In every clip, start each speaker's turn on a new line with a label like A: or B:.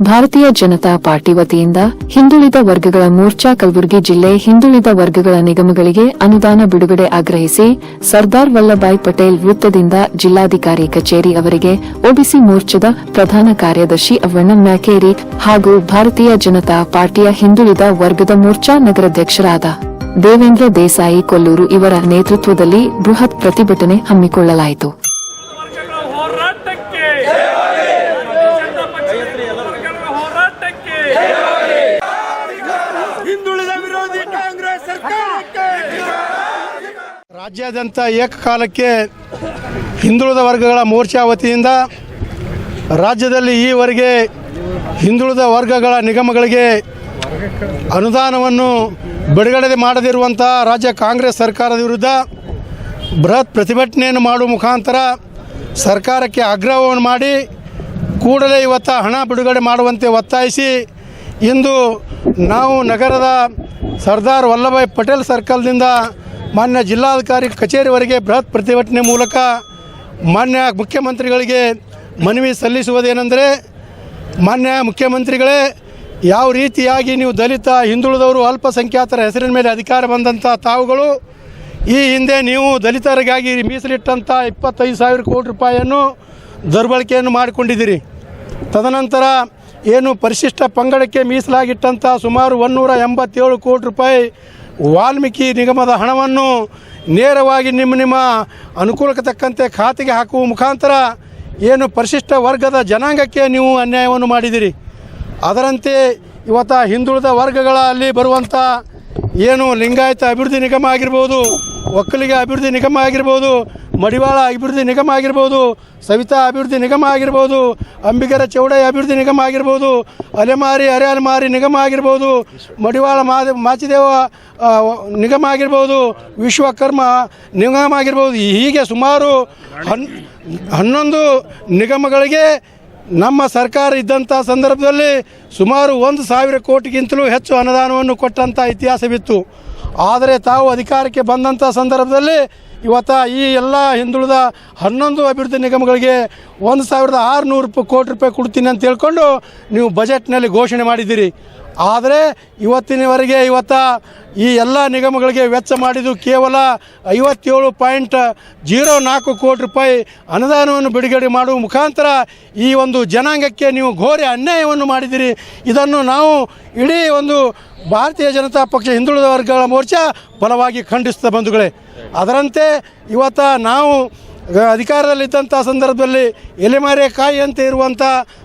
A: ಭಾರತೀಯ ಜನತಾ ಪಾರ್ಟಿ ವತಿಯಿಂದ ಹಿಂದುಳಿದ ವರ್ಗಗಳ ಮೋರ್ಚಾ ಕಲಬುರಗಿ ಜಿಲ್ಲೆ ಹಿಂದುಳಿದ ವರ್ಗಗಳ ನಿಗಮಗಳಿಗೆ ಅನುದಾನ ಬಿಡುಗಡೆ ಆಗ್ರಹಿಸಿ ಸರ್ದಾರ್ ವಲ್ಲಭಾಯ್ ಪಟೇಲ್ ವೃತ್ತದಿಂದ ಜಿಲ್ಲಾಧಿಕಾರಿ ಕಚೇರಿ ಅವರಿಗೆ ಒಬಿಸಿ ಮೋರ್ಚಾದ ಪ್ರಧಾನ ಕಾರ್ಯದರ್ಶಿ ಅವ್ವಣ್ಣ ಮ್ಯಾಕೇರಿ ಹಾಗೂ ಭಾರತೀಯ ಜನತಾ ಪಾರ್ಟಿಯ ಹಿಂದುಳಿದ ವರ್ಗದ ಮೋರ್ಚಾ ನಗರಾಧ್ಯಕ್ಷರಾದ ದೇವೇಂದ್ರ ದೇಸಾಯಿ ಕೊಲ್ಲೂರು ಇವರ ನೇತೃತ್ವದಲ್ಲಿ ಬೃಹತ್ ಪ್ರತಿಭಟನೆ ಹಮ್ಮಿಕೊಳ್ಳಲಾಯಿತು
B: ವರ್ಗಗಳ ಹೋರಾಟಕ್ಕೆ ಜನತಾ ಪಕ್ಷದ ವರ್ಗಗಳ ಹೋರಾಟಕ್ಕೆ
C: ಹಿಂದುಳಿದ ವಿರೋಧಿ ಕಾಂಗ್ರೆಸ್ ಸರ್ಕಾರಕ್ಕೆ
D: ರಾಜ್ಯಾದ್ಯಂತ ಏಕಕಾಲಕ್ಕೆ ಹಿಂದುಳಿದ ವರ್ಗಗಳ ಮೋರ್ಚಾ ವತಿಯಿಂದ ರಾಜ್ಯದಲ್ಲಿ ಈವರೆಗೆ ಹಿಂದುಳಿದ ವರ್ಗಗಳ ನಿಗಮಗಳಿಗೆ ಅನುದಾನವನ್ನು ಬಿಡುಗಡೆ ಮಾಡದಿರುವಂತಹ ರಾಜ್ಯ ಕಾಂಗ್ರೆಸ್ ಸರ್ಕಾರದ ವಿರುದ್ಧ ಬೃಹತ್ ಪ್ರತಿಭಟನೆಯನ್ನು ಮಾಡುವ ಮುಖಾಂತರ ಸರ್ಕಾರಕ್ಕೆ ಆಗ್ರಹವನ್ನು ಮಾಡಿ ಕೂಡಲೇ ಇವತ್ತು ಹಣ ಬಿಡುಗಡೆ ಮಾಡುವಂತೆ ಒತ್ತಾಯಿಸಿ ಇಂದು ನಾವು ನಗರದ ಸರ್ದಾರ್ ವಲ್ಲಭಾಯ್ ಪಟೇಲ್ ಸರ್ಕಲ್ನಿಂದ ಮಾನ್ಯ ಜಿಲ್ಲಾಧಿಕಾರಿ ಕಚೇರಿವರೆಗೆ ಬೃಹತ್ ಪ್ರತಿಭಟನೆ ಮೂಲಕ ಮಾನ್ಯ ಮುಖ್ಯಮಂತ್ರಿಗಳಿಗೆ ಮನವಿ ಸಲ್ಲಿಸುವುದೇನೆಂದರೆ, ಮಾನ್ಯ ಮುಖ್ಯಮಂತ್ರಿಗಳೇ, ಯಾವ ರೀತಿಯಾಗಿ ನೀವು ದಲಿತ, ಹಿಂದುಳಿದವರು ಅಲ್ಪಸಂಖ್ಯಾತರ ಹೆಸರಿನ ಮೇಲೆ ಅಧಿಕಾರ ಬಂದಂಥ ತಾವುಗಳು, ಈ ಹಿಂದೆ ನೀವು ದಲಿತರಿಗಾಗಿ ಮೀಸಲಿಟ್ಟಂಥ ಇಪ್ಪತ್ತೈದು ಸಾವಿರ ಕೋಟಿ ರೂಪಾಯಿಯನ್ನು ದುರ್ಬಳಕೆಯನ್ನು ಮಾಡಿಕೊಂಡಿದ್ದೀರಿ. ತದನಂತರ ಏನು ಪರಿಶಿಷ್ಟ ಪಂಗಡಕ್ಕೆ ಮೀಸಲಾಗಿಟ್ಟಂಥ ಸುಮಾರು ಒನ್ನೂರ ಎಂಬತ್ತೇಳು ಕೋಟಿ ರೂಪಾಯಿ ವಾಲ್ಮೀಕಿ ನಿಗಮದ ಹಣವನ್ನು ನೇರವಾಗಿ ನಿಮ್ಮ ನಿಮ್ಮ ಅನುಕೂಲಕ್ಕೆ ತಕ್ಕಂತೆ ಖಾತೆಗೆ ಹಾಕುವ ಮುಖಾಂತರ ಏನು ಪರಿಶಿಷ್ಟ ವರ್ಗದ ಜನಾಂಗಕ್ಕೆ ನೀವು ಅನ್ಯಾಯವನ್ನು ಮಾಡಿದಿರಿ. ಅದರಂತೆ ಇವತ್ತು ಹಿಂದುಳಿದ ವರ್ಗಗಳಲ್ಲಿ ಬರುವಂಥ ಏನು ಲಿಂಗಾಯತ ಅಭಿವೃದ್ಧಿ ನಿಗಮ ಆಗಿರ್ಬೋದು, ಒಕ್ಕಲಿಗ ಅಭಿವೃದ್ಧಿ ನಿಗಮ ಆಗಿರ್ಬೋದು ಮಡಿವಾಳ ಅಭಿವೃದ್ಧಿ ನಿಗಮ ಆಗಿರ್ಬೋದು, ಸವಿತಾ ಅಭಿವೃದ್ಧಿ ನಿಗಮ ಆಗಿರ್ಬೋದು, ಅಂಬಿಗರ ಚೌಡಯ್ಯ ಅಭಿವೃದ್ಧಿ ನಿಗಮ ಆಗಿರ್ಬೋದು, ಅಲೆಮಾರಿ ಅರೆ ಅಲೆಮಾರಿ ನಿಗಮ ಆಗಿರ್ಬೋದು, ಮಡಿವಾಳ ಮಾಚಿದೇವ ನಿಗಮ ಆಗಿರ್ಬೋದು, ವಿಶ್ವಕರ್ಮ ನಿಗಮ ಆಗಿರ್ಬೋದು, ಹೀಗೆ ಸುಮಾರು ಹನ್, ಹನ್ನೊಂದು ನಿಗಮಗಳಿಗೆ ನಮ್ಮ ಸರ್ಕಾರ ಇದ್ದಂಥ ಸಂದರ್ಭದಲ್ಲಿ ಸುಮಾರು ಒಂದು ಸಾವಿರ ಕೋಟಿಗಿಂತಲೂ ಹೆಚ್ಚು ಅನುದಾನವನ್ನು ಕೊಟ್ಟಂಥ ಇತಿಹಾಸವಿತ್ತು. ಆದರೆ ತಾವು ಅಧಿಕಾರಕ್ಕೆ ಬಂದಂಥ ಸಂದರ್ಭದಲ್ಲಿ ಇವತ್ತು ಈ ಎಲ್ಲ ಹಿಂದುಳಿದ ಹನ್ನೊಂದು ಅಭಿವೃದ್ಧಿ ನಿಗಮಗಳಿಗೆ ಒಂದು ಸಾವಿರದ ಆರುನೂರು ರೂಪಾಯಿ ಕೋಟಿ ರೂಪಾಯಿ ಕೊಡ್ತೀನಿ ಅಂತ ಹೇಳ್ಕೊಂಡು ನೀವು ಬಜೆಟ್ನಲ್ಲಿ ಘೋಷಣೆ ಮಾಡಿದ್ದೀರಿ. ಆದರೆ ಇವತ್ತಿನವರೆಗೆ ಇವತ್ತ ಈ ಎಲ್ಲ ನಿಗಮಗಳಿಗೆ ವೆಚ್ಚ ಮಾಡಿದ್ದು ಕೇವಲ ಐವತ್ತೇಳು ಪಾಯಿಂಟ್ ಜೀರೋ ನಾಲ್ಕು ಕೋಟಿ ರೂಪಾಯಿ ಅನುದಾನವನ್ನು ಬಿಡುಗಡೆ ಮಾಡುವ ಮುಖಾಂತರ ಈ ಒಂದು ಜನಾಂಗಕ್ಕೆ ನೀವು ಘೋರ ಅನ್ಯಾಯವನ್ನು ಮಾಡಿದಿರಿ ಇದನ್ನು ನಾವು ಇಡೀ ಒಂದು ಭಾರತೀಯ ಜನತಾ ಪಕ್ಷ ಹಿಂದುಳಿದ ವರ್ಗಗಳ ಮೋರ್ಚಾ ಬಲವಾಗಿ ಖಂಡಿಸಿದ ಬಂಧುಗಳೇ. ಅದರಂತೆ ಇವತ್ತು ನಾವು ಅಧಿಕಾರದಲ್ಲಿದ್ದಂಥ ಸಂದರ್ಭದಲ್ಲಿ ಎಲೆಮಾರೆ ಕಾಯಿ ಅಂತ ಇರುವಂಥ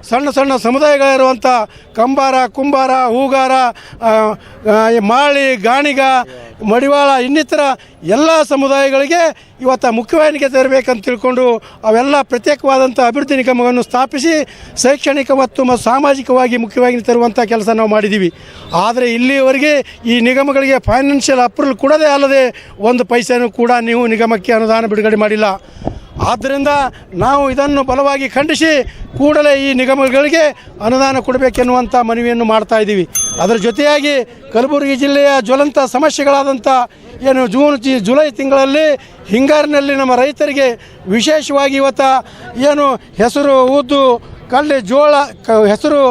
D: ಸಣ್ಣ ಸಣ್ಣ ಸಮುದಾಯಗಳಿರುವಂಥ ಕಂಬಾರ, ಕುಂಬಾರ, ಹೂಗಾರ ಮಾಳಿ, ಗಾಣಿಗ ಮಡಿವಾಳ ಇನ್ನಿತರ ಎಲ್ಲ ಸಮುದಾಯಗಳಿಗೆ ಇವತ್ತು ಮುಖ್ಯವಾಹಿನಿಗೆ ತರಬೇಕಂತ ತಿಳ್ಕೊಂಡು ಅವೆಲ್ಲ ಪ್ರತ್ಯೇಕವಾದಂಥ ಅಭಿವೃದ್ಧಿ ನಿಗಮವನ್ನು ಸ್ಥಾಪಿಸಿ ಶೈಕ್ಷಣಿಕ ಮತ್ತು ಸಾಮಾಜಿಕವಾಗಿ ಮುಖ್ಯವಾಗಿ ತರುವಂಥ ಕೆಲಸ ನಾವು ಮಾಡಿದ್ದೀವಿ. ಆದರೆ ಇಲ್ಲಿಯವರೆಗೆ ಈ ನಿಗಮಗಳಿಗೆ ಫೈನಾನ್ಷಿಯಲ್ ಅಪ್ರೂವಲ್ ಕೊಡದೇ ಅಲ್ಲದೆ ಒಂದು ಪೈಸೆನೂ ಕೂಡ ನೀವು ನಿಗಮಕ್ಕೆ ಅನುದಾನ ಬಿಡುಗಡೆ ಮಾಡಿಲ್ಲ. ಆದ್ದರಿಂದ ನಾವು ಇದನ್ನು ಬಲವಾಗಿ ಖಂಡಿಸಿ ಕೂಡಲೇ ಈ ನಿಗಮಗಳಿಗೆ ಅನುದಾನ ಕೊಡಬೇಕೆನ್ನುವಂಥ ಮನವಿಯನ್ನು ಮಾಡ್ತಾ ಇದ್ದೀವಿ. ಅದರ ಜೊತೆಯಾಗಿ ಕಲಬುರಗಿ ಜಿಲ್ಲೆಯ ಜ್ವಲಂತ ಸಮಸ್ಯೆಗಳಾದಂಥ ಏನು ಜೂನ್ ಜುಲೈ ತಿಂಗಳಲ್ಲಿ ಹಿಂಗಾರಿನಲ್ಲಿ ನಮ್ಮ ರೈತರಿಗೆ ವಿಶೇಷವಾಗಿ ಇವತ್ತು ಏನು ಹೆಸರು, ಉದ್ದು, ಕಡಲೆ, ಜೋಳ, ಕ, ಹೆಸರು,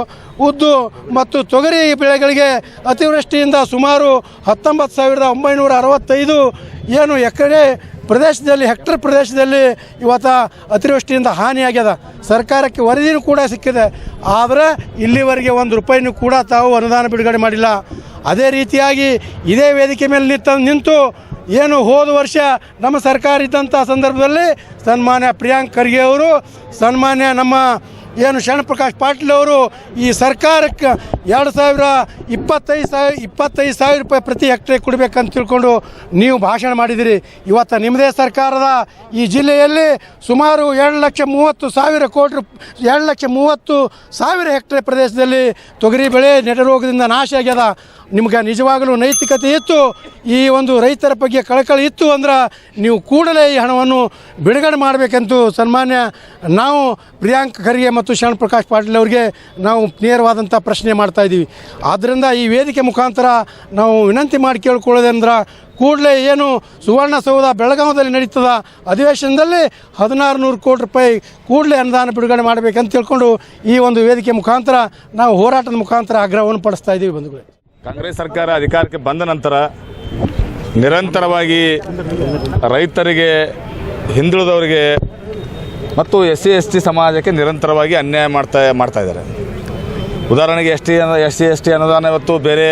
D: ಉದ್ದು ಮತ್ತು ತೊಗರಿ ಬೆಳೆಗಳಿಗೆ ಅತಿವೃಷ್ಟಿಯಿಂದ ಸುಮಾರು ಹತ್ತೊಂಬತ್ತು ಸಾವಿರದ ಒಂಬೈನೂರ ಅರವತ್ತೈದು ಏನು ಎಕರೆ ಪ್ರದೇಶದಲ್ಲಿ, ಹೆಕ್ಟರ್ ಪ್ರದೇಶದಲ್ಲಿ ಇವತ್ತು ಅತಿವೃಷ್ಟಿಯಿಂದ ಹಾನಿಯಾಗ್ಯದ. ಸರ್ಕಾರಕ್ಕೆ ವರದಿನೂ ಕೂಡ ಸಿಕ್ಕಿದೆ. ಆದರೆ ಇಲ್ಲಿವರೆಗೆ ಒಂದು ರೂಪಾಯಿನೂ ಕೂಡ ತಾವು ಅನುದಾನ ಬಿಡುಗಡೆ ಮಾಡಿಲ್ಲ. ಅದೇ ರೀತಿಯಾಗಿ ಇದೇ ವೇದಿಕೆ ಮೇಲೆ ನಿಂತ, ನಿಂತು ಏನು ಹೋದ ವರ್ಷ ನಮ್ಮ ಸರ್ಕಾರ ಇದ್ದಂಥ ಸಂದರ್ಭದಲ್ಲಿ ಸನ್ಮಾನ್ಯ ಪ್ರಿಯಾಂಕ್ ಖರ್ಗೆ ಅವರು, ಸನ್ಮಾನ್ಯ ನಮ್ಮ ಏನು ಶರಣಪ್ರಕಾಶ್ ಪಾಟೀಲ್ ಅವರು ಈ ಸರ್ಕಾರಕ್ಕೆ ಎರಡು ಸಾವಿರ ಇಪ್ಪತ್ತೈದು ಸಾವಿರ ಇಪ್ಪತ್ತೈದು ಸಾವಿರ ರೂಪಾಯಿ ಪ್ರತಿ ಹೆಕ್ಟ್ರಿಗೆ ಕೊಡಬೇಕಂತ ತಿಳ್ಕೊಂಡು ನೀವು ಭಾಷಣ ಮಾಡಿದಿರಿ. ಇವತ್ತು ನಿಮ್ಮದೇ ಸರ್ಕಾರದ ಈ ಜಿಲ್ಲೆಯಲ್ಲಿ ಸುಮಾರು ಎರಡು ಲಕ್ಷ ಮೂವತ್ತು ಸಾವಿರ ಕೋಟಿ ಎರಡು ಲಕ್ಷ ಮೂವತ್ತು ಸಾವಿರ ಹೆಕ್ಟ್ರೆ ಪ್ರದೇಶದಲ್ಲಿ ತೊಗರಿ ಬೆಳೆ ನೆಡರೋಗದಿಂದ ನಾಶ ಆಗ್ಯದ. ನಿಮ್ಗೆ ನಿಜವಾಗಲೂ ನೈತಿಕತೆ ಇತ್ತು. ಈ ಒಂದು ರೈತರ ಬಗ್ಗೆ ಕಳಕಳಿ ಇತ್ತು ಅಂದ್ರೆ ನೀವು ಕೂಡಲೇ ಈ ಹಣವನ್ನು ಬಿಡುಗಡೆ ಮಾಡಬೇಕೆಂದು ಸನ್ಮಾನ್ಯ ನಾವು ಪ್ರಿಯಾಂಕ್ ಖರ್ಗೆ ಮತ್ತು ಶರಣ್ ಪ್ರಕಾಶ್ ಪಾಟೀಲ್ ಅವರಿಗೆ ನಾವು ನೇರವಾದಂಥ ಪ್ರಶ್ನೆ ಮಾಡ್ತಾ ಇದ್ದೀವಿ. ಆದ್ದರಿಂದ ಈ ವೇದಿಕೆ ಮುಖಾಂತರ ನಾವು ವಿನಂತಿ ಮಾಡಿ ಕೇಳ್ಕೊಳ್ಳೋದಂದ್ರೆ ಕೂಡಲೇ ಏನು ಸುವರ್ಣಸೌಧ ಬೆಳಗಾವದಲ್ಲಿ ನಡೀತದ ಅಧಿವೇಶನದಲ್ಲಿ ಹದಿನಾರು ನೂರು ಕೋಟಿ ರೂಪಾಯಿ ಕೂಡಲೇ ಅನುದಾನ ಬಿಡುಗಡೆ ಮಾಡಬೇಕಂತ ತಿಳ್ಕೊಂಡು ಈ ಒಂದು ವೇದಿಕೆ ಮುಖಾಂತರ ನಾವು ಹೋರಾಟದ ಮುಖಾಂತರ ಆಗ್ರಹವನ್ನು ಪಡಿಸ್ತಾ ಇದ್ದೀವಿ ಬಂಧುಗಳೇ.
E: ಕಾಂಗ್ರೆಸ್ ಸರ್ಕಾರ ಅಧಿಕಾರಕ್ಕೆ ಬಂದ ನಂತರ ನಿರಂತರವಾಗಿ ರೈತರಿಗೆ, ಹಿಂದುಳಿದವರಿಗೆ ಮತ್ತು ಎಸ್ ಸಿ ಎಸ್ ಟಿ ಸಮಾಜಕ್ಕೆ ನಿರಂತರವಾಗಿ ಅನ್ಯಾಯ ಮಾಡ್ತಾ ಮಾಡ್ತಾ ಇದ್ದಾರೆ. ಉದಾಹರಣೆಗೆ S T S C S T ಅನುದಾನ ಇವತ್ತು ಬೇರೆ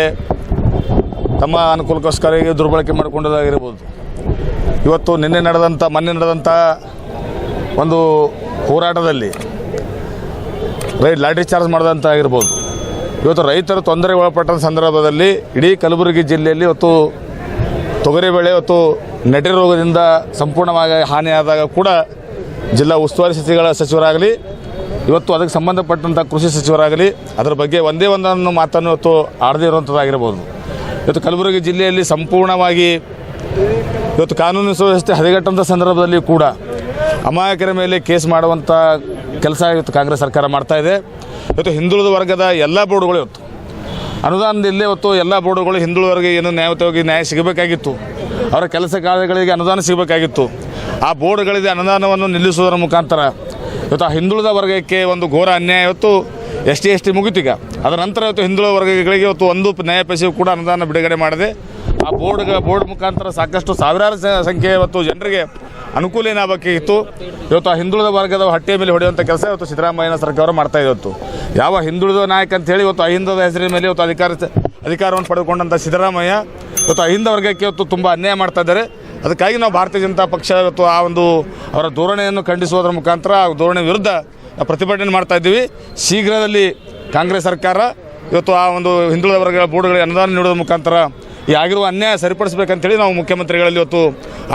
E: ತಮ್ಮ ಅನುಕೂಲಕ್ಕೋಸ್ಕರ ದುರ್ಬಳಕೆ ಮಾಡಿಕೊಂಡದಾಗಿರ್ಬೋದು ಇವತ್ತು ನಿನ್ನೆ ನಡೆದಂಥ ಮೊನ್ನೆ ನಡೆದಂಥ ಒಂದು ಹೋರಾಟದಲ್ಲಿ ರೈ ಲಾಠಿ ಚಾರ್ಜ್ ಮಾಡಿದಂಥ ಆಗಿರ್ಬೋದು ಇವತ್ತು ರೈತರು ತೊಂದರೆ ಒಳಪಟ್ಟ ಸಂದರ್ಭದಲ್ಲಿ ಇಡೀ ಕಲಬುರಗಿ ಜಿಲ್ಲೆಯಲ್ಲಿ ಇವತ್ತು ತೊಗರಿ ಬೆಳೆ ಇವತ್ತು ನೆಟಿ ರೋಗದಿಂದ ಸಂಪೂರ್ಣವಾಗಿ ಹಾನಿಯಾದಾಗ ಕೂಡ ಜಿಲ್ಲಾ ಉಸ್ತುವಾರಿ ಸಚಿವಗಳ ಸಚಿವರಾಗಲಿ, ಇವತ್ತು ಅದಕ್ಕೆ ಸಂಬಂಧಪಟ್ಟಂಥ ಕೃಷಿ ಸಚಿವರಾಗಲಿ, ಅದರ ಬಗ್ಗೆ ಒಂದೇ ಒಂದನ್ನು ಮಾತನ್ನು ಇವತ್ತು ಆಡದೇ ಇರುವಂಥದ್ದಾಗಿರ್ಬೋದು ಇವತ್ತು ಕಲಬುರಗಿ ಜಿಲ್ಲೆಯಲ್ಲಿ ಸಂಪೂರ್ಣವಾಗಿ ಇವತ್ತು ಕಾನೂನು ಸುವ್ಯವಸ್ಥೆ ಹದಗೆಟ್ಟಂಥ ಸಂದರ್ಭದಲ್ಲಿ ಕೂಡ ಅಮಾಯಕರ ಮೇಲೆ ಕೇಸ್ ಮಾಡುವಂಥ ಕೆಲಸ ಇವತ್ತು ಕಾಂಗ್ರೆಸ್ ಸರ್ಕಾರ ಮಾಡ್ತಾ ಇದೆ. ಇವತ್ತು ಹಿಂದುಳಿದ ವರ್ಗದ ಎಲ್ಲ ಬೋರ್ಡುಗಳು ಇವತ್ತು. ಅನುದಾನದಲ್ಲಿ ಇವತ್ತು ಎಲ್ಲ ಬೋರ್ಡುಗಳು ಹಿಂದುಳಿದವರಿಗೆ ಏನು ನ್ಯಾಯಯುತವಾಗಿ ನ್ಯಾಯ ಸಿಗಬೇಕಾಗಿತ್ತು. ಅವರ ಕೆಲಸ ಕಾರ್ಯಗಳಿಗೆ ಅನುದಾನ ಸಿಗಬೇಕಾಗಿತ್ತು. ಆ ಬೋರ್ಡ್ಗಳಿಗೆ ಅನುದಾನವನ್ನು ನಿಲ್ಲಿಸುವುದರ ಮುಖಾಂತರ ಇವತ್ತು ಆ ಹಿಂದುಳಿದ ವರ್ಗಕ್ಕೆ ಒಂದು ಘೋರ ಅನ್ಯಾಯ ಇವತ್ತು ಎಸ್ ಟಿ ಎಸ್ ಟಿ ಮುಗಿತೀಗ ಅದರ ನಂತರ ಇವತ್ತು ಹಿಂದುಳಿದ ವರ್ಗಗಳಿಗೆ ಇವತ್ತು ಒಂದು ನ್ಯಾಯ ಪೈಸೆಯೂ ಕೂಡ ಅನುದಾನ ಬಿಡುಗಡೆ ಮಾಡಿದೆ. ಆ ಬೋರ್ಡ್ಗೆ, ಬೋರ್ಡ್ ಮುಖಾಂತರ ಸಾಕಷ್ಟು ಸಾವಿರಾರು ಸಂಖ್ಯೆಯ ಸಂಖ್ಯೆ ಇವತ್ತು ಜನರಿಗೆ ಅನುಕೂಲ ಏನಾಗಬೇಕಿತ್ತು ಇವತ್ತು ಆ ಹಿಂದುಳಿದ ವರ್ಗದ ಹಟ್ಟಿಯ ಮೇಲೆ ಹೊಡೆಯುವಂಥ ಕೆಲಸ ಇವತ್ತು ಸಿದ್ದರಾಮಯ್ಯನ ಸರ್ಕಾರ ಮಾಡ್ತಾ ಇವತ್ತು. ಯಾವ ಹಿಂದುಳಿದ ನಾಯಕ ಅಂತ ಹೇಳಿ ಇವತ್ತು ಅಹಿಂದದ ಹೆಸರಿನ ಮೇಲೆ ಇವತ್ತು ಅಧಿಕಾರ ಅಧಿಕಾರವನ್ನು ಪಡೆದುಕೊಂಡಂಥ ಸಿದ್ದರಾಮಯ್ಯ ಇವತ್ತು ಅಹಿಂದ ವರ್ಗಕ್ಕೆ ಇವತ್ತು ತುಂಬ ಅನ್ಯಾಯ ಮಾಡ್ತಾ ಇದ್ದಾರೆ. ಅದಕ್ಕಾಗಿ ನಾವು ಭಾರತೀಯ ಜನತಾ ಪಕ್ಷ ಇವತ್ತು ಆ ಒಂದು ಅವರ ಧೋರಣೆಯನ್ನು ಖಂಡಿಸುವುದರ ಮುಖಾಂತರ ಆ ಧೋರಣೆ ವಿರುದ್ಧ ಪ್ರತಿಭಟನೆ ಮಾಡ್ತಾ ಇದ್ದೀವಿ. ಶೀಘ್ರದಲ್ಲಿ ಕಾಂಗ್ರೆಸ್ ಸರ್ಕಾರ ಇವತ್ತು ಆ ಒಂದು ಹಿಂದುಳಿದ ವರ್ಗಗಳ ಬೋರ್ಡ್ಗಳಿಗೆ ಅನುದಾನ ನೀಡೋದ್ರ ಮುಖಾಂತರ ಈ ಆಗಿರುವ ಅನ್ಯಾಯ ಸರಿಪಡಿಸಬೇಕಂತೇಳಿ ನಾವು ಮುಖ್ಯಮಂತ್ರಿಗಳಲ್ಲಿ ಇವತ್ತು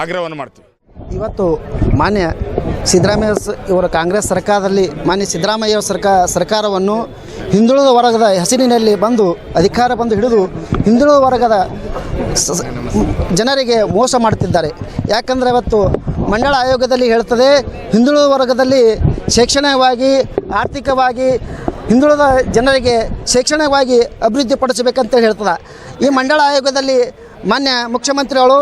E: ಆಗ್ರಹವನ್ನು ಮಾಡ್ತೀವಿ.
F: ಇವತ್ತು ಮಾನ್ಯ ಸಿದ್ದರಾಮಯ್ಯ ಇವರ ಕಾಂಗ್ರೆಸ್ ಸರ್ಕಾರದಲ್ಲಿ, ಮಾನ್ಯ ಸಿದ್ದರಾಮಯ್ಯ ಸರ್ಕಾರ ಸರ್ಕಾರವನ್ನು ಹಿಂದುಳಿದ ವರ್ಗದ ಹೆಸರಿನಲ್ಲಿ ಬಂದು ಅಧಿಕಾರ ಬಂದು ಹಿಡಿದು ಹಿಂದುಳಿದ ವರ್ಗದ ಜನರಿಗೆ ಮೋಸ ಮಾಡುತ್ತಿದ್ದಾರೆ. ಯಾಕಂದರೆ ಇವತ್ತು ಮಂಡಳ ಆಯೋಗದಲ್ಲಿ ಹೇಳ್ತದೆ, ಹಿಂದುಳಿದ ವರ್ಗದಲ್ಲಿ ಶೈಕ್ಷಣಿಕವಾಗಿ, ಆರ್ಥಿಕವಾಗಿ ಹಿಂದುಳಿದ ಜನರಿಗೆ ಶೈಕ್ಷಣಿಕವಾಗಿ ಅಭಿವೃದ್ಧಿಪಡಿಸಬೇಕಂತ ಹೇಳ್ತದೆ. ಈ ಮಂಡಳ ಆಯೋಗದಲ್ಲಿ ಮಾನ್ಯ ಮುಖ್ಯಮಂತ್ರಿಗಳು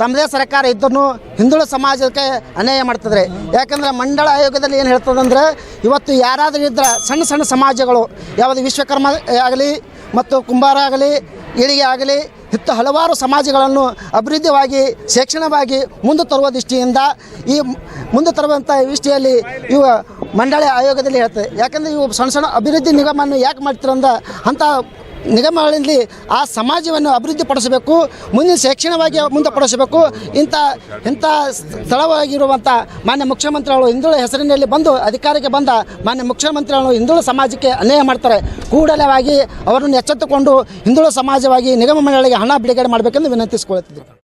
F: ತಮ್ಮದೇ ಸರ್ಕಾರ ಇದ್ದರೂ ಹಿಂದುಳಿದ ಸಮಾಜಕ್ಕೆ ಅನ್ಯಾಯ ಮಾಡ್ತದೆ ಯಾಕಂದರೆ ಮಂಡಳ ಆಯೋಗದಲ್ಲಿ ಏನು ಹೇಳ್ತದಂದ್ರೆ, ಇವತ್ತು ಯಾರಾದರೂ ಇದ್ದರೆ ಸಣ್ಣ ಸಣ್ಣ ಸಮಾಜಗಳು, ಯಾವುದು ವಿಶ್ವಕರ್ಮ ಆಗಲಿ ಮತ್ತು ಕುಂಬಾರ ಆಗಲಿ ಇಳಿಗೆ ಆಗಲಿ ಇತ್ತು ಹಲವಾರು ಸಮಾಜಗಳನ್ನು ಅಭಿವೃದ್ಧಿಯಾಗಿ ಶೈಕ್ಷಣಿಕವಾಗಿ ಮುಂದೆ ತರುವ ದೃಷ್ಟಿಯಿಂದ ಈ ಮುಂದೆ ತರುವಂಥ ದೃಷ್ಟಿಯಲ್ಲಿ ಇವ ಮಂಡಳಿ ಆಯೋಗದಲ್ಲಿ ಹೇಳ್ತದೆ. ಯಾಕಂದರೆ ಇವು ಸಣ್ಣ ಸಣ್ಣ ಅಭಿವೃದ್ಧಿ ನಿಗಮವನ್ನು ಯಾಕೆ ಮಾಡ್ತಿರಂದ ಅಂಥ ನಿಗಮಗಳಲ್ಲಿ ಆ ಸಮಾಜವನ್ನು ಅಭಿವೃದ್ಧಿಪಡಿಸಬೇಕು ಮುಂದಿನ ಶೈಕ್ಷಣಿಕವಾಗಿ ಮುಂದೆ ಪಡಿಸಬೇಕು. ಇಂಥ ಇಂಥ ಸ್ಥಳವಾಗಿರುವಂಥ ಮಾನ್ಯ ಮುಖ್ಯಮಂತ್ರಿಗಳು ಹಿಂದುಳ ಹೆಸರಿನಲ್ಲಿ ಬಂದು ಅಧಿಕಾರಕ್ಕೆ ಬಂದ ಮಾನ್ಯ ಮುಖ್ಯಮಂತ್ರಿಗಳು ಹಿಂದುಳ ಸಮಾಜಕ್ಕೆ ಅನ್ಯಾಯ ಮಾಡ್ತಾರೆ. ಕೂಡಲೇವಾಗಿ ಅವರನ್ನು ಎಚ್ಚೆತ್ತುಕೊಂಡು ಹಿಂದುಳ ಸಮಾಜವಾಗಿ ನಿಗಮ ಮಂಡಳಿಗೆ ಹಣ ಬಿಡುಗಡೆ ಮಾಡಬೇಕೆಂದು ವಿನಂತಿಸಿಕೊಳ್ಳುತ್ತಿದ್ದೆ